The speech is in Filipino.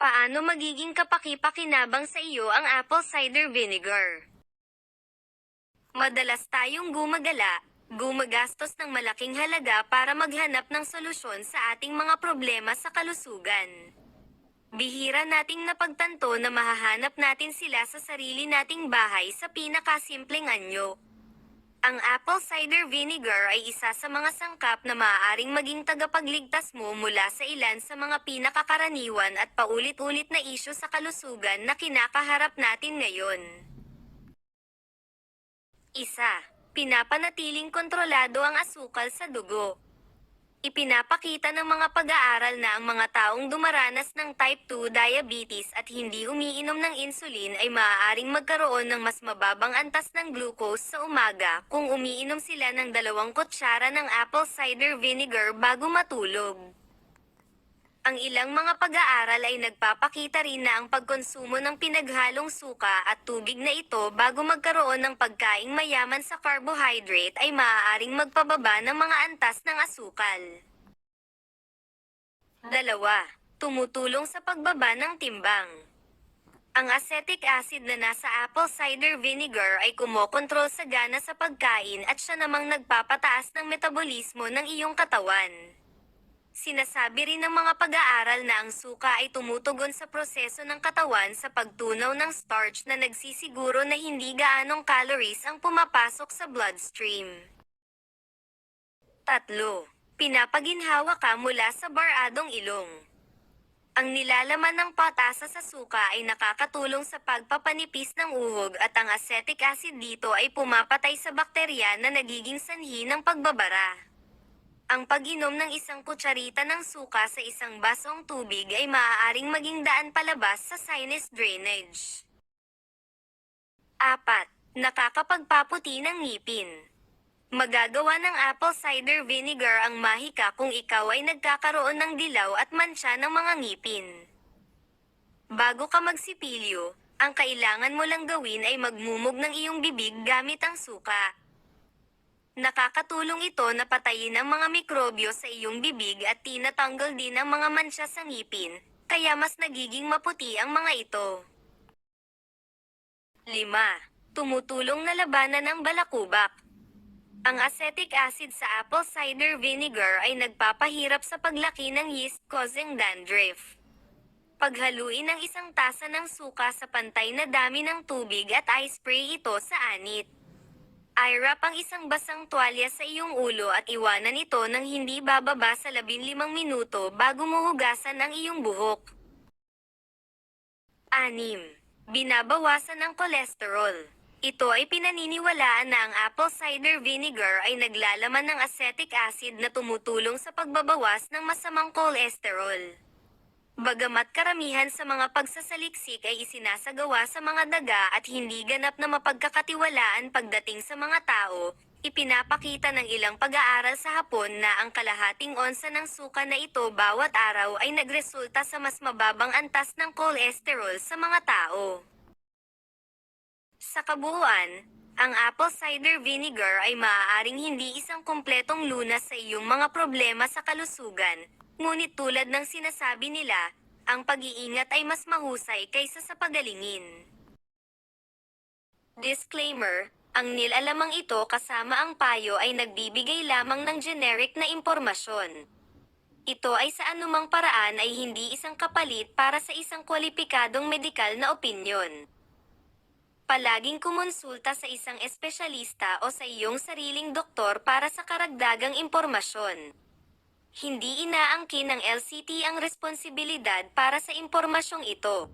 Paano magiging kapaki-pakinabang sa iyo ang apple cider vinegar? Madalas tayong gumagala, gumagastos ng malaking halaga para maghanap ng solusyon sa ating mga problema sa kalusugan. Bihira nating napagtanto na mahahanap natin sila sa sarili nating bahay sa pinakasimpleng anyo. Ang apple cider vinegar ay isa sa mga sangkap na maaaring maging tagapagligtas mo mula sa ilan sa mga pinakakaraniwan at paulit-ulit na isyu sa kalusugan na kinakaharap natin ngayon. Isa, pinapanatiling kontrolado ang asukal sa dugo. Ipinapakita ng mga pag-aaral na ang mga taong dumaranas ng type 2 diabetes at hindi umiinom ng insulin ay maaaring magkaroon ng mas mababang antas ng glucose sa umaga kung umiinom sila ng dalawang kutsara ng apple cider vinegar bago matulog. Ang ilang mga pag-aaral ay nagpapakita rin na ang pagkonsumo ng pinaghalong suka at tubig na ito bago magkaroon ng pagkaing mayaman sa carbohydrate ay maaaring magpababa ng mga antas ng asukal. Dalawa, tumutulong sa pagbaba ng timbang. Ang acetic acid na nasa apple cider vinegar ay kumokontrol sa gana sa pagkain at siya namang nagpapataas ng metabolismo ng iyong katawan. Sinasabi rin ng mga pag-aaral na ang suka ay tumutugon sa proseso ng katawan sa pagtunaw ng starch na nagsisiguro na hindi gaanong calories ang pumapasok sa bloodstream. Tatlo, pinapaginhawa ka mula sa baradong ilong. Ang nilalaman ng patasa sa suka ay nakakatulong sa pagpapanipis ng uhog at ang acetic acid dito ay pumapatay sa bakterya na nagiging sanhi ng pagbabara. Ang pag-inom ng isang kutsarita ng suka sa isang basong tubig ay maaaring maging daan palabas sa sinus drainage. 4. Nakakapagpaputi ng ngipin. Magagawa ng apple cider vinegar ang mahika kung ikaw ay nagkakaroon ng dilaw at mancha ng mga ngipin. Bago ka magsipilyo, ang kailangan mo lang gawin ay magmumog ng iyong bibig gamit ang suka. Nakakatulong ito na patayin ang mga mikrobyo sa iyong bibig at tinatanggal din ang mga mansya sa ngipin, kaya mas nagiging maputi ang mga ito. 5. Tumutulong na labanan ng balakubak. Ang acetic acid sa apple cider vinegar ay nagpapahirap sa paglaki ng yeast causing dandruff. Paghaluin ng isang tasa ng suka sa pantay na dami ng tubig at i-spray ito sa anit. I-wrap ang isang basang tuwalya sa iyong ulo at iwanan ito ng hindi bababa sa 15 minuto bago mo hugasan ang iyong buhok. 6. Binabawasan ng kolesterol. Ito ay pinaniniwalaan na ang apple cider vinegar ay naglalaman ng acetic acid na tumutulong sa pagbabawas ng masamang kolesterol. Bagamat karamihan sa mga pagsasaliksik ay isinasagawa sa mga daga at hindi ganap na mapagkakatiwalaan pagdating sa mga tao, ipinapakita ng ilang pag-aaral sa Hapon na ang kalahating onsa ng suka na ito bawat araw ay nagresulta sa mas mababang antas ng kolesterol sa mga tao. Sa kabuuan, ang apple cider vinegar ay maaaring hindi isang kumpletong lunas sa iyong mga problema sa kalusugan, ngunit tulad ng sinasabi nila, ang pag-iingat ay mas mahusay kaysa sa pagalingin. Disclaimer, ang nilalamang ito kasama ang payo ay nagbibigay lamang ng generic na impormasyon. Ito ay sa anumang paraan ay hindi isang kapalit para sa isang kwalipikadong medikal na opinyon. Palaging kumonsulta sa isang espesyalista o sa iyong sariling doktor para sa karagdagang impormasyon. Hindi inaangkin ng LCT ang responsibilidad para sa impormasyong ito.